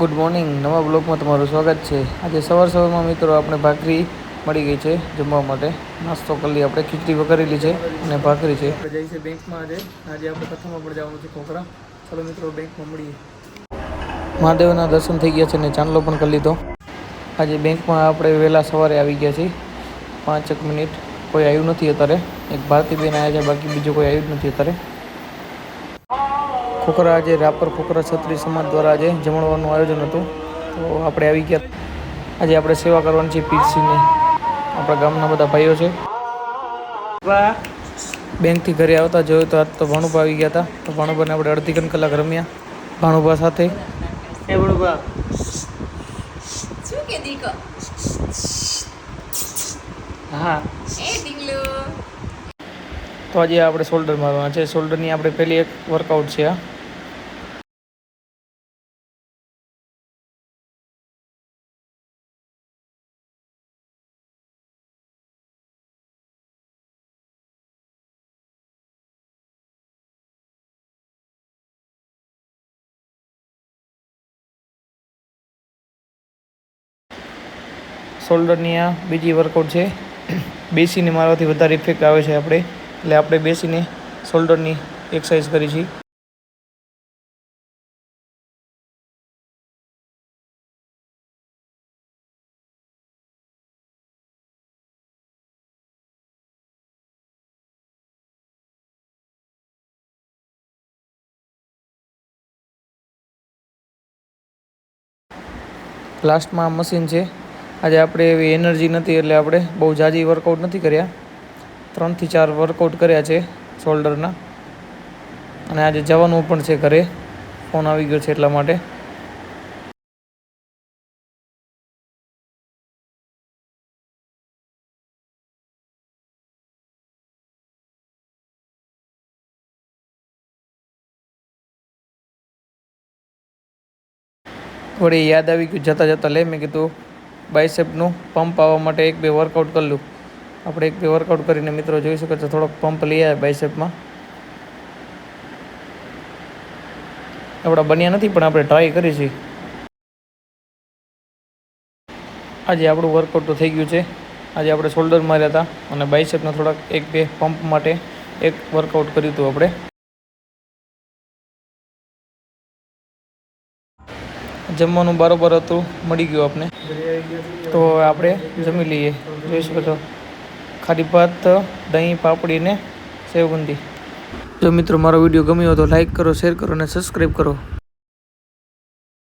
Morning. નવા બ્લોગમાં તમારું સ્વાગત છે. આજે સવાર સવારમાં મિત્રો આપણે ભાખરી મળી ગઈ છે જમવા માટે. નાસ્તો કરી આપણે. ખીચડી વઘારેલી છે અને ભાખરી છે. આપણે જઈએ છીએ બેંકમાં આજે. આજે આપણે પ્રથમમાં પણ જવાનું છે ખોખરા ચાલો મિત્રો બેંકમાં મળીએ. મહાદેવના દર્શન થઈ ગયા છે અને ચાંદલો પણ કરી લીધો. આજે બેંકમાં આપણે વહેલા સવારે આવી ગયા છીએ. પાંચેક મિનિટ કોઈ આવ્યું નથી અત્યારે. એક ભારતીબેન આવ્યા છે બાકી બીજું કોઈ આવ્યું જ નથી અત્યારે. ખોખરા આજે રાપર ખોખરા છત્રી સમાજ દ્વારા આજે જમણવાનું આયોજન હતું. તો આપણે આવી ગયા. આજે આપણે સેવા કરવાની છે પીરસીની. આપણા ગામના બધા ભાઈઓ છે. બેંકથી ઘરે આવતા જોયું તો આજ તો ભાણુભા આવી ગયા હતા. તો ભાણુભાને આપણે અડધી કન કલાક રમ્યા. ભાણુભા સાથે. એ ભાણુભા. શું કે દીકો? હા. તો આજે આપણે શોલ્ડર મારવાના છે. શોલ્ડરની આપણે પહેલી એક વર્કઆઉટ છે આ. શોલ્ડરની આ બીજી વર્કઆઉટ છે. બેસીને મારવાથી વધારે ઇફેક્ટ આવે છે આપણે. એટલે આપણે બેસીને શોલ્ડરની એક્સરસાઇઝ કરી છે લાસ્ટમાં મશીન છે. આજે આપણે એવી એનર્જી નથી, એટલે આપણે બહુ જાજી વર્કઆઉટ નથી કર્યા. ત્રણથી ચાર વર્કઆઉટ કર્યા છે શોલ્ડરના અને આજે જવાનું પણ છે ઘરે. ફોન આવી ગયો છે એટલા માટે. વળી યાદ આવી ગયું, જતાં જતાં લે, મેં કીધું બાયસેપનું પંપ આવવા માટે એક બે વર્કઆઉટ કરી લઉં આપણે એક બે વર્કઆઉટ કરીને મિત્રો જોઈ શકો છો, થોડોક પંપ લઈ આવ્યા બાયસેપમાં. આપણા બન્યા નથી, પણ આપણે ટ્રાય કરી આજે આપણું વર્કઆઉટ તો થઈ ગયું છે. આજે આપણે શોલ્ડર માર્યા હતા અને બાયસેપના થોડાક એક બે પંપ માટે એક વર્કઆઉટ કર્યું હતું આપણે. જમવાનું બરાબર હતું, મળી ગયું આપણે તો આપણે જમી લઈએ. જોઈ શકો છો. ખાલી ભાત, દહીં, પાપડી ને સેવબુંદી જો મિત્રો મારો વીડિયો ગમ્યો તો લાઈક કરો શેર કરો અને સબસ્ક્રાઈબ કરો.